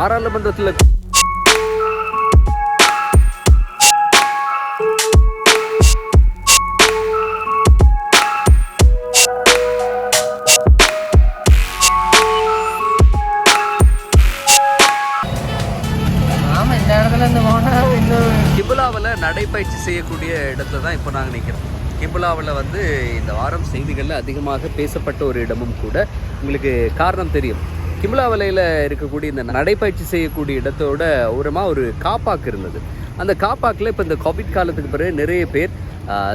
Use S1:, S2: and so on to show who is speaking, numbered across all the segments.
S1: பாராளுமன்றத்தில் கிபுலாவில் நடைப்பயிற்சி செய்யக்கூடிய இடத்துல தான் இப்போ நாங்கள் நிற்கிறோம் கிபுலாவில் வந்து இந்த வாரம் செய்திகளில் அதிகமாக பேசப்பட்ட ஒரு இடமும் கூட. உங்களுக்கு காரணம் தெரியும். கிபுலாவிலையில் இருக்கக்கூடிய இந்த நடைப்பயிற்சி செய்யக்கூடிய இடத்தோட ஓரமாக ஒரு காப்பாக்கு இருந்தது. அந்த காப்பாக்கில் இப்போ இந்த கோவிட் காலத்துக்கு பிறகு நிறைய பேர்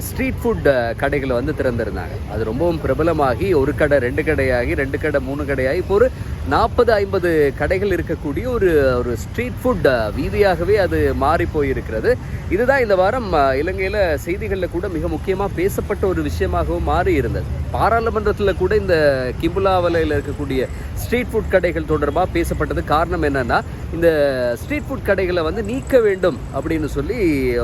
S1: ஸ்ட்ரீட் ஃபுட் கடைகளை வந்து திறந்திருந்தாங்க. அது ரொம்பவும் பிரபலமாகி ஒரு கடை ரெண்டு கடையாகி ரெண்டு கடை மூணு கடையாகி இப்போ ஒரு நாற்பது ஐம்பது கடைகள் இருக்கக்கூடிய ஒரு ஒரு ஸ்ட்ரீட் ஃபுட் வீதியாகவே அது மாறி போயிருக்கிறது. இதுதான் இந்த வாரம் இலங்கையில் செய்திகளில் கூட மிக முக்கியமாக பேசப்பட்ட ஒரு விஷயமாகவும் மாறி இருந்தது பாராளுமன்றத்தில் கூட இந்த கிம்புலாவலையில் இருக்கக்கூடிய ஸ்ட்ரீட் ஃபுட் கடைகள் தொடர்பாக பேசப்பட்டது. காரணம் என்னென்னா இந்த ஸ்ட்ரீட் ஃபுட் கடைகளை வந்து நீக்க வேண்டும் அப்படின்னு சொல்லி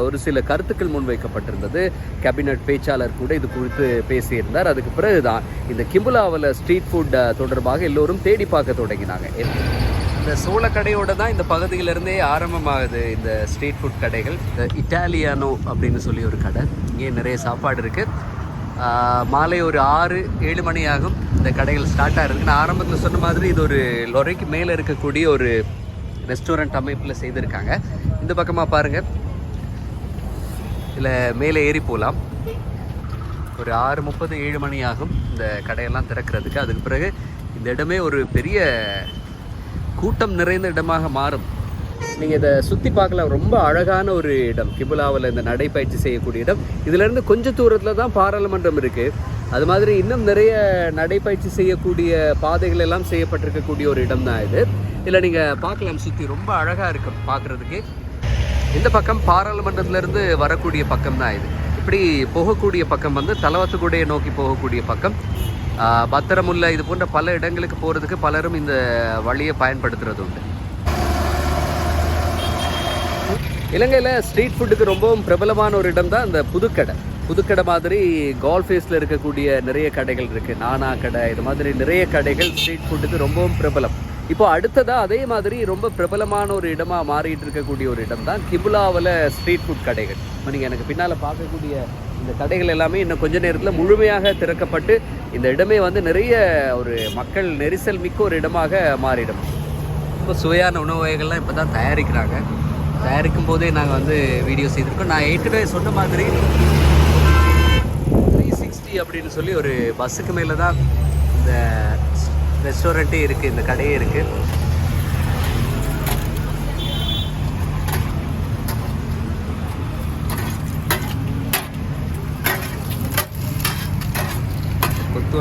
S1: ஒரு சில கருத்துக்கள் முன்வைக்கப்பட்டிருந்தது. கேபினட் பேச்சாளர் கூட இது குறித்து பேசியிருந்தார். அதுக்கு பிறகுதான் இந்த கிம்புலாவில் ஸ்ட்ரீட் ஃபுட் தொடர்பாக எல்லோரும் தேடி பார்க்க தொடங்கினாங்க. இந்த சோளக்கடையோட தான் இந்த பகுதியிலேருந்தே ஆரம்பமாகுது இந்த ஸ்ட்ரீட் ஃபுட் கடைகள். இந்த இட்டாலியானோ அப்படின்னு சொல்லி ஒரு கடை. இங்கே நிறைய சாப்பாடு இருக்குது மாலை ஒரு ஆறு ஏழு மணி ஆகும். இந்த கடைகள் ஸ்டார்ட் ஆகிருக்கு நான் ஆரம்பத்தில் சொன்ன மாதிரி இது ஒரு லொரைக்கு மேலே இருக்கக்கூடிய ஒரு ரெஸ்டாரண்ட் அமைப்பில் செய்திருக்காங்க. இந்த பக்கமாக பாருங்கள் இதில் மேலே ஏறி போகலாம் ஒரு ஆறு முப்பது ஏழு மணி ஆகும். இந்த கடையெல்லாம் திறக்கிறதுக்கு. அதுக்கு பிறகு இந்த இடமே ஒரு பெரிய கூட்டம் நிறைந்த இடமாக மாறும். நீங்கள் இதை சுற்றி பார்க்கலாம். ரொம்ப அழகான ஒரு இடம். கிபுலாவில் இந்த நடைப்பயிற்சி செய்யக்கூடிய இடம். இதுலேருந்து கொஞ்சம் தூரத்தில் தான் பாராளுமன்றம் இருக்குது அது மாதிரி இன்னும் நிறைய நடைப்பயிற்சி செய்யக்கூடிய பாதைகள் எல்லாம் செய்யப்பட்டிருக்கக்கூடிய ஒரு இடம் தான் இது. இதில் நீங்கள் பார்க்கலாம். சுற்றி ரொம்ப அழகாக இருக்கும் பார்க்குறதுக்கு. இந்த பக்கம் பாராளுமன்றத்திலேருந்து வரக்கூடிய பக்கம் தான் இது. இப்படி போகக்கூடிய பக்கம் வந்து தலவத்துக்குடைய நோக்கி போகக்கூடிய பக்கம். பத்திரமுல்லை இது போன்ற பல இடங்களுக்கு போகிறதுக்கு பலரும் இந்த வழியை பயன்படுத்துறது உண்டு இலங்கையில் ஸ்ட்ரீட் ஃபுட்டுக்கு ரொம்பவும் பிரபலமான ஒரு இடம் தான் இந்த புதுக்கடை. புதுக்கடை மாதிரி கால்ஃபேஸில் இருக்கக்கூடிய நிறைய கடைகள் இருக்குது நானா கடை இது மாதிரி நிறைய கடைகள் ஸ்ட்ரீட் ஃபுட்டுக்கு ரொம்பவும் பிரபலம். இப்போ அடுத்ததாக அதே மாதிரி ரொம்ப பிரபலமான ஒரு இடமாக மாறிட்டு இருக்கக்கூடிய ஒரு இடம் தான் கிபுலாவில் ஸ்ட்ரீட் ஃபுட் கடைகள். இப்போ நீங்கள் எனக்கு பின்னால் பார்க்கக்கூடிய இந்த கடைகள் எல்லாமே இன்னும் கொஞ்ச நேரத்தில் முழுமையாக திறக்கப்பட்டு இந்த இடமே வந்து நிறைய ஒரு மக்கள் நெரிசல் மிக்க ஒரு இடமாக மாறிடும். ரொம்ப சுவையான உணவு வகைகள்லாம் இப்போ தான் தயாரிக்கிறாங்க. தயாரிக்கும் போதே நாங்கள் வந்து வீடியோ செய்திருக்கோம். நான் ஏற்கனவே சொன்ன மாதிரி த்ரீ சிக்ஸ்டி அப்படின்னு சொல்லி ஒரு பஸ்ஸுக்கு மேலே தான் இந்த ரெஸ்டாரண்ட்டே இருக்குது இந்த கடையே இருக்குது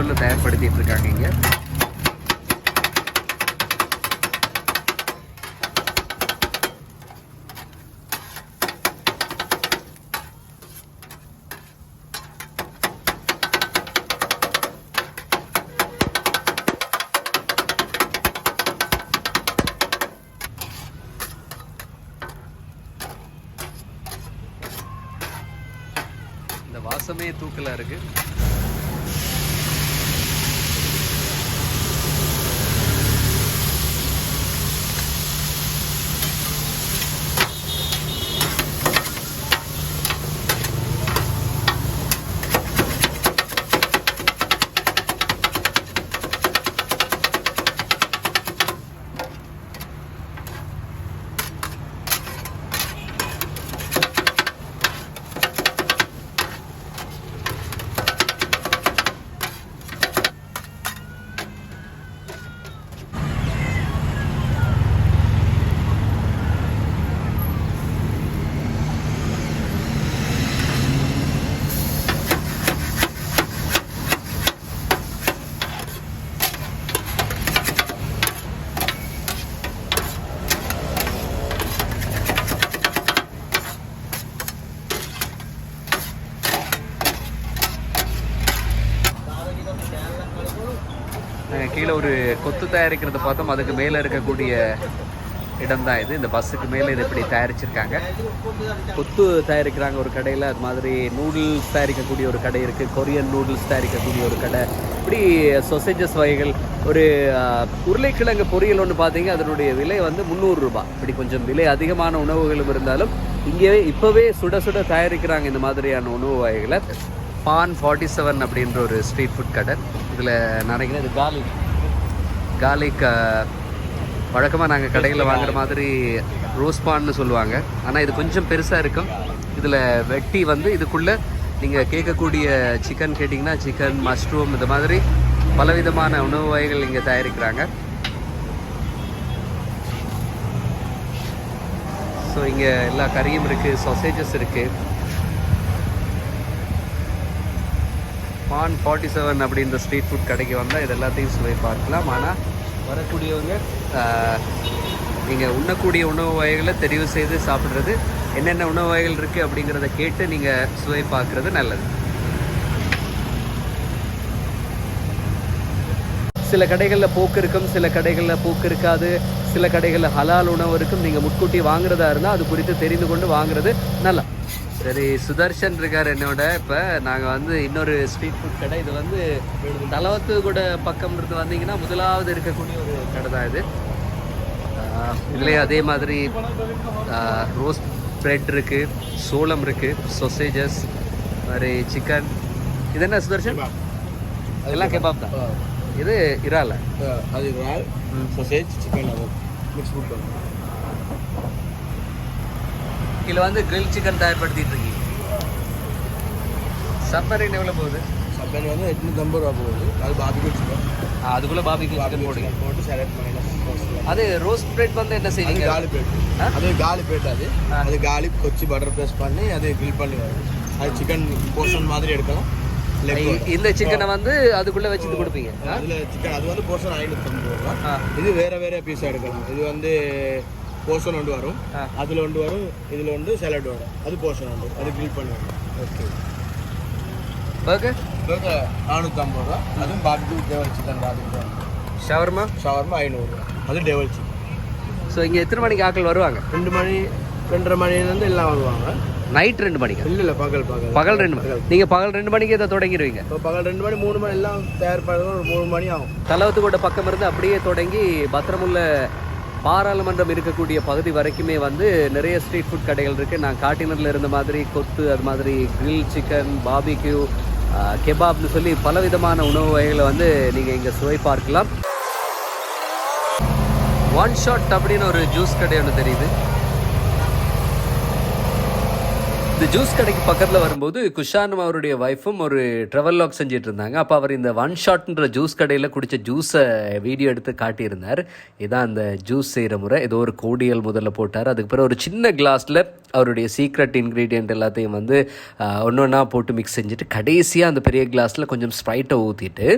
S1: கொத்துவல்ல தயார்படுத்திகிட்டு இருக்காங்க இங்கே. இந்த வாசமே தூக்கலா இருக்கு நாங்கள் கீழே ஒரு கொத்து தயாரிக்கிறத பார்த்தோம். அதுக்கு மேலே இருக்கக்கூடிய இடம் தான் இது. இந்த பஸ்ஸுக்கு மேலே இது இப்படி தயாரிச்சிருக்காங்க. கொத்து தயாரிக்கிறாங்க ஒரு கடையில். அது மாதிரி நூடுல்ஸ் தயாரிக்கக்கூடிய ஒரு கடை இருக்குது கொரியன் நூடுல்ஸ் தயாரிக்கக்கூடிய ஒரு கடை. இப்படி சொசேஜஸ் வகைகள். ஒரு உருளைக்கிழங்கு பொரியல் ஒன்று பார்த்தீங்க. அதனுடைய விலை வந்து முந்நூறுரூபா இப்படி கொஞ்சம் விலை அதிகமான உணவுகளும் இருந்தாலும் இங்கே இப்போவே சுட சுட தயாரிக்கிறாங்க இந்த மாதிரியான உணவு வகைகளை. பான் ஃபார்ட்டி செவன் அப்படின்ற ஒரு ஸ்ட்ரீட் ஃபுட் கடை. இதில் நினைக்கிறேன் இது காலி கார்லிக் வழக்கமாக நாங்கள் கடையில் வாங்குற மாதிரி ரோஸ் பான்னு சொல்லுவாங்க. ஆனால் இது கொஞ்சம் பெருசாக இருக்கும். இதில் வெட்டி வந்து இதுக்குள்ளே நீங்கள் கேட்கக்கூடிய சிக்கன் கேட்டிங்கன்னா சிக்கன் மஷ்ரூம் இந்த மாதிரி பலவிதமான உணவு வகைகள் இங்கே தயாரிக்கிறாங்க. ஸோ இங்கே எல்லா கறியும் இருக்குது சொசேஜஸ் இருக்குது பான் ஃபார்ட்டி செவன் அப்படின்ற ஸ்ட்ரீட் ஃபுட் கடைக்கு வந்தால் இது எல்லாத்தையும் சுவை பார்க்கலாம். ஆனால் வரக்கூடியவங்க நீங்கள் உண்ணக்கூடிய உணவு வகைகளை தெரிவு செய்து சாப்பிட்றது என்னென்ன உணவு வகைகள் இருக்குது அப்படிங்கிறத கேட்டு நீங்கள் சுவை பார்க்குறது நல்லது. சில கடைகளில் போக்கு இருக்கும் சில கடைகளில் போக்கு இருக்காது. சில கடைகளில் ஹலால் உணவு இருக்கும் நீங்கள் முட்கூட்டி வாங்குறதா இருந்தால் அது குறித்து தெரிந்து கொண்டு வாங்குறது நல்லா சரி சுதர்ஷன் இருக்கார் என்னோட. இப்போ நாங்கள் வந்து இன்னொரு ஸ்ட்ரீட் ஃபுட் கடை. இது வந்து தலவத்து கூட பக்கம் இருந்து வந்தீங்கன்னா முதலாவது இருக்கக்கூடிய ஒரு கடை தான் இது. இதுலயே அதே மாதிரி ரோஸ்ட் பிரெட் இருக்குது சோளம் இருக்குது சொசேஜஸ் மாதிரி சிக்கன் இது என்ன சுதர்ஷன்? எல்லாம் கெபாப் தான். இது இறால.
S2: அது இறால் சொசேஜ் சிக்கன் மிக்ஸ் ஃபுட்
S1: இதில் வந்து கிரில் சிக்கன் தயார்படுத்திட்டு இருக்கீங்க. சப்மரின் எவ்வளோ போகுது?
S2: சக்கன் வந்து எட்நூற்றம்பது ரூபா போகுது. அது பாபிக்கு சிக்கன்
S1: அதுக்குள்ள பாபிக்கு சிக்கன் போடுங்க.
S2: போட்டு செலக்ட் பண்ணிடலாம்.
S1: அது ரோஸ்ட் பிரெட் வந்து என்ன செய்வீங்க?
S2: காலி பிளேட்? அது காலி பிளேட் அது. அது காலி கொச்சி பட்டர் பேஸ்ட் பண்ணி அது grill பண்ணி வரும். அது சிக்கன் போர்ஷன் மாதிரி எடுக்கலாம்.
S1: இந்த சிக்கனை வந்து அதுக்குள்ள வச்சுட்டு கொடுப்பீங்க?
S2: அதுல சிக்கன் அது வந்து போர்ஷன் ஐநூற்றம்பது ரூபா.
S1: ஆ.
S2: இது வேற வேற பீஸ் எடுக்கலாம். இது வந்து போர்ஷன் ஒன்று வரும். அதுல ஒன்று வரும் இதுல வந்து சலாட் வரும். அது போர்ஷன் ஒன்று. அது grill பண்ணி வரும்.
S1: ஓகே. பர்கர்?
S2: இது நானூற்றம்பது ரூபா. அதுவும் பாபிக்கு டேவல் சிக்கன் அது
S1: ஷவர்மா?
S2: ஷவர்மா ஐநூறுரூவா அது டேவல் சிக்கன்
S1: ஸோ இங்கே எத்தனை மணிக்கு ஆட்கள் வருவாங்க?
S2: ரெண்டு மணி ரெண்டரை மணிலேருந்து எல்லாம் வருவாங்க.
S1: நைட் ரெண்டு மணிக்கு?
S2: இல்லை இல்லை பகல் பகல்.
S1: பகல் ரெண்டு மணி. நீங்கள் பகல் ரெண்டு மணிக்கு இதை தொடங்கிடுவீங்க.
S2: இப்போ பகல் ரெண்டு மணி மூணு மணி எல்லாம் தயார் பண்ணுறது ஒரு மூணு மணி ஆகும்.
S1: தலவத்துக்கோட்டை பக்கம் இருந்து அப்படியே தொடங்கி பத்திரமுள்ள பாராளுமன்றம் இருக்கக்கூடிய பகுதி வரைக்குமே வந்து நிறைய ஸ்ட்ரீட் ஃபுட் கடைகள் இருக்குது நான் காட்டினரில் இருந்த மாதிரி கொத்து அது மாதிரி கிரில் சிக்கன் பாபிக்யூ கெபாப்னு சொல்லி பலவிதமான உணவு வகைகளை வந்து நீங்கள் இங்கே சுவை பார்க்கலாம். ஒன் ஷாட் அப்படின்னு ஒரு ஜூஸ் கடை ஒன்று தெரியுது. இந்த ஜூஸ் கடைக்கு பக்கத்தில் வரும்போது குஷானும் அவருடைய ஒய்ஃபும் ஒரு ட்ரெவல் லாக் செஞ்சுட்டு இருந்தாங்க. அப்போ அவர் இந்த ஒன் ஷாட்ன்ற ஜூஸ் கடையில் குடித்த ஜூஸை வீடியோ எடுத்து காட்டியிருந்தார். இதான் அந்த ஜூஸ் செய்கிற முறை. ஏதோ ஒரு கோடியல் முதல்ல போட்டார். அதுக்கு பிறகு ஒரு சின்ன கிளாஸில் அவருடைய சீக்ரெட் இன்க்ரீடியன்ட் எல்லாத்தையும் வந்து ஒன்று ஒன்றா போட்டு மிக்ஸ் செஞ்சுட்டு கடைசியாக அந்த பெரிய கிளாஸில் கொஞ்சம் ஸ்ப்ரைட்டை ஊற்றிட்டு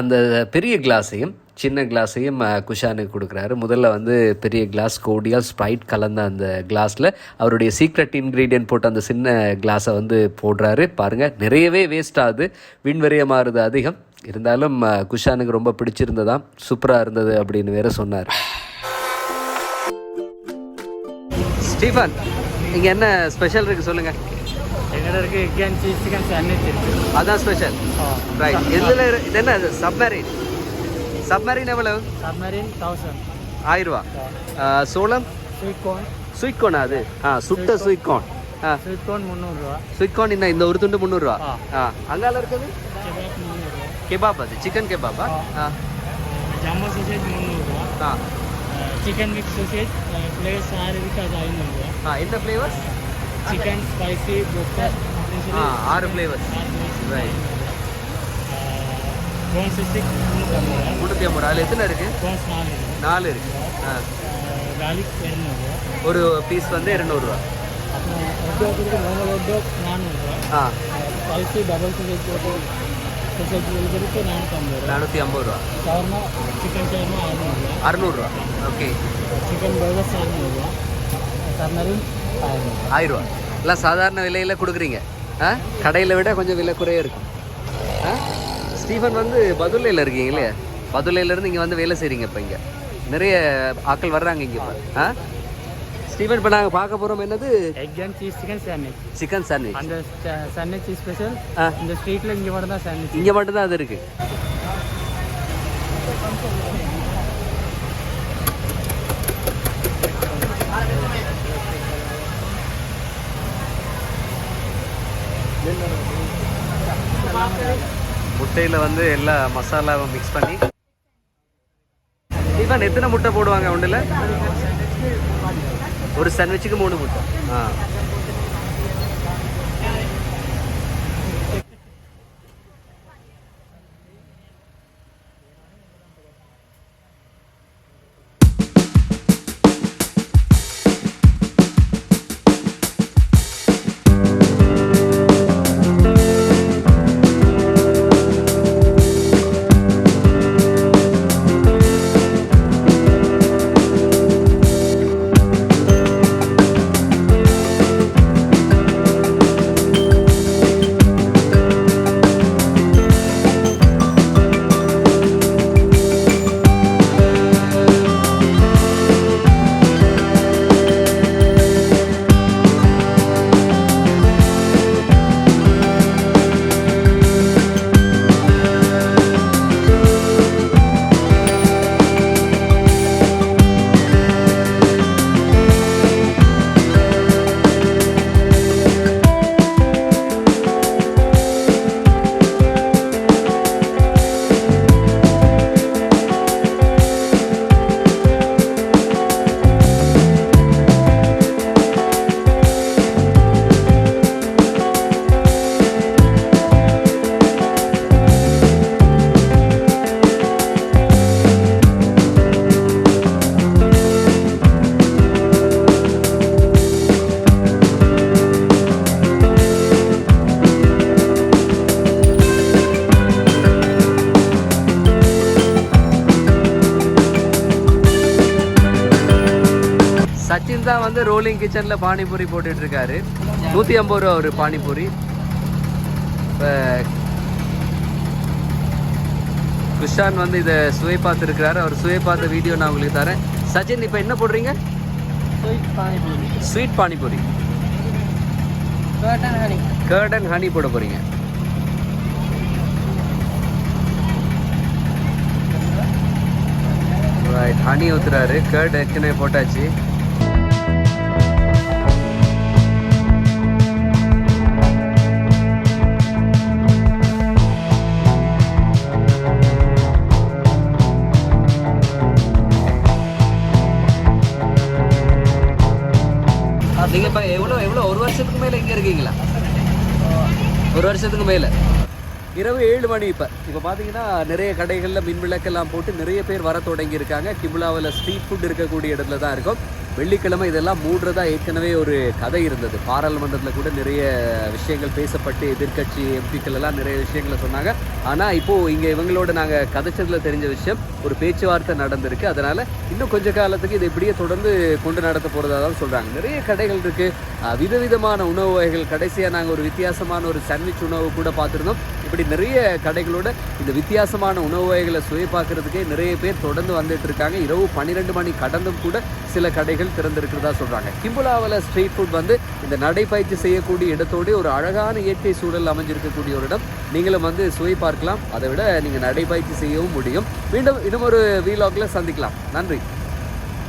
S1: அந்த பெரிய கிளாஸையும் சின்ன கிளாஸையும் குஷானுக்கு கொடுக்குறாரு. முதல்ல வந்து பெரிய கிளாஸ் கோடியால் ஸ்ப்ரைட் கலந்த அந்த கிளாஸில் அவருடைய சீக்ரெட் இன்க்ரீடியன்ட் போட்ட அந்த சின்ன கிளாஸை வந்து போடுறாரு. பாருங்கள் நிறையவே வேஸ்ட் ஆகுது விண்வெறியமாறுது அதிகம். இருந்தாலும் குஷானுக்கு ரொம்ப பிடிச்சிருந்ததாம் சூப்பராக இருந்தது அப்படின்னு வேற சொன்னார். ஸ்டீஃபன் இங்கே என்ன ஸ்பெஷல் இருக்குது சொல்லுங்கள்
S2: எங்கிட்ட இருக்கு egg and cheese chicken sandwich இருக்கு
S1: அதான் ஸ்பெஷல் ரைட் இதில் இது என்ன சப்மரீன் சப்மரீன் எவ்வளவு?
S2: சப்மரின் தௌசண்ட்
S1: ஆயிரம் ரூபா சோளம்?
S2: ஸ்வீட் கோன்
S1: ஸ்வீட் கோன் அது? ஆ சுட்ட ஸ்வீட் கார்ன் ஆ.
S2: ஸ்வீட் கோன் முந்நூறுரூவா
S1: ஸ்வீட் என்ன இந்த ஒரு துண்டு முந்நூறுரூவா
S2: ஆ.
S1: அங்கால இருக்குது?
S2: கெபாப்
S1: அது சிக்கன் கெபாப்பா ஆ?
S2: ஜம்போ சோசேஜ் முந்நூறுரூவா
S1: ஆ.
S2: சிக்கன் மிக்ஸ் சோசேஜ் ஃப்ளேவர்ஸ் ஆறு இருக்கு அது ஐநூறுரூவா
S1: ஆ எந்த ஃப்ளேவர்ஸ்
S2: சிக்கன் ஸ்பைசி
S1: ஆ ஆறு ஃப்ளேவர்ஸ் ரைட் முந்நூற்றி ஐம்பது அதில் எத்தனை இருக்குது
S2: நாலு இருக்கு?
S1: நாலு இருக்கு. ஆ. ஒரு பீஸ் வந்து இரநூறுவா ஆ.
S2: டபுள்
S1: நானூற்றி ஐம்பது ரூபா
S2: சிக்கன் அறநூறுவா
S1: ஓகே.
S2: சிக்கன் பர்கர்ஸ் அறுநூறுவா ஆயிரம்
S1: எல்லாம் சாதாரண விலையில் கொடுக்குறீங்க. ஆ? கடையில் விட கொஞ்சம் விலை குறைய இருக்கும். ஆ? ஸ்டீஃபன் வந்து பதுல்லையில் இருக்கீங்க இல்லையா? பதுல்லையிலேருந்து இங்கே வந்து வேலை செய்கிறீங்க இப்போ இங்கே. நிறைய ஆட்கள் வர்றாங்க இங்கே இப்போ. ஆ? ஸ்டீவன் இப்போ நாங்கள் பார்க்க போகிறோம் என்னது?
S3: Egg and cheese chicken sandwich
S1: chicken sandwich
S3: அந்த சாண்ட்விச் ஸ்பெஷல்
S1: ஆ.
S3: இந்த ஸ்ட்ரீட்டில் இங்கே மட்டும் தான் சாண்ட்விச்
S1: இங்கே மட்டும்தான் அது இருக்குது முட்டையில் வந்து எல்லா மசாலாவும் மிக்ஸ் பண்ணி. இவன் எத்தனை முட்டை போடுவாங்க ஒன்றில் ஒரு சாண்ட்விச்சுக்கு மூணு முட்டை. ஆ. தான் வந்து ரோலிங் கிச்சனில் பானிபூரி போட்டுட்டு இருக்காரு நூற்றி ஐம்பது ரூபா ஒரு பானிபூரி. இப்போ குஷான் வந்து இதை சுவை பார்த்துருக்கிறாரு. அவர் சுவை பார்த்த வீடியோ நான் உங்களுக்கு தரேன். சச்சின் இப்போ என்ன போடுறீங்க?
S3: Sweet panipuri. Curd and honey
S1: போட போகிறீங்க ரைட் ஹனி ஊத்துறாரு. கர்ட் ஏற்கனவே போட்டாச்சு? நீங்க இப்ப எவ்வளவு எவ்வளவு? ஒரு வருஷத்துக்கு மேல இங்க இருக்கீங்களா? ஒரு வருஷத்துக்கு மேல. இரவு ஏழு மணி இப்போ. இப்போ பார்த்தீங்கன்னா நிறைய கடைகளில் மின் விளக்கெல்லாம் போட்டு நிறைய பேர் வர தொடங்கி இருக்காங்க கிபுலாவில் ஸ்ட்ரீட் ஃபுட் இருக்கக்கூடிய இடத்துல தான் இருக்கும். வெள்ளிக்கிழமை இதெல்லாம் மூடுறதா ஏற்கனவே ஒரு கதை இருந்தது. பாராளுமன்றத்தில் கூட நிறைய விஷயங்கள் பேசப்பட்டு எதிர்க்கட்சி எம்பிக்கள் எல்லாம் நிறைய விஷயங்களை சொன்னாங்க. ஆனால் இப்போது இங்கே இவங்களோட நாங்கள் கதைச்சதில் தெரிஞ்ச விஷயம் ஒரு பேச்சுவார்த்தை நடந்திருக்கு. அதனால் இன்னும் கொஞ்ச காலத்துக்கு இதை இப்படியே தொடர்ந்து கொண்டு நடத்த போகிறதா தான் சொல்கிறாங்க நிறைய கடைகள் இருக்குது விதவிதமான உணவு வகைகள். கடைசியாக நாங்கள் ஒரு வித்தியாசமான ஒரு சாண்ட்விச் உணவு கூட பார்த்துருந்தோம். இப்படி நிறைய கடைகளோட இந்த வித்தியாசமான உணவு வகைகளை சுவை பார்க்கறதுக்கே நிறைய பேர் தொடர்ந்து வந்துட்டு இருக்காங்க. இரவு பன்னிரெண்டு மணி கடந்தும் கூட சில கடைகள் திறந்திருக்கிறதா சொல்கிறாங்க கிம்புலாவில் ஸ்ட்ரீட் ஃபுட் வந்து இந்த நடைப்பயிற்சி செய்யக்கூடிய இடத்தோடு ஒரு அழகான இயற்கை சூழல் அமைஞ்சிருக்கக்கூடிய ஒரு இடம். நீங்களும் வந்து சுவை பார்க்கலாம். அதை விட நீங்கள் நடைப்பயிற்சி செய்யவும் முடியும். மீண்டும் இன்னும் ஒரு வீலாக்ல சந்திக்கலாம். நன்றி.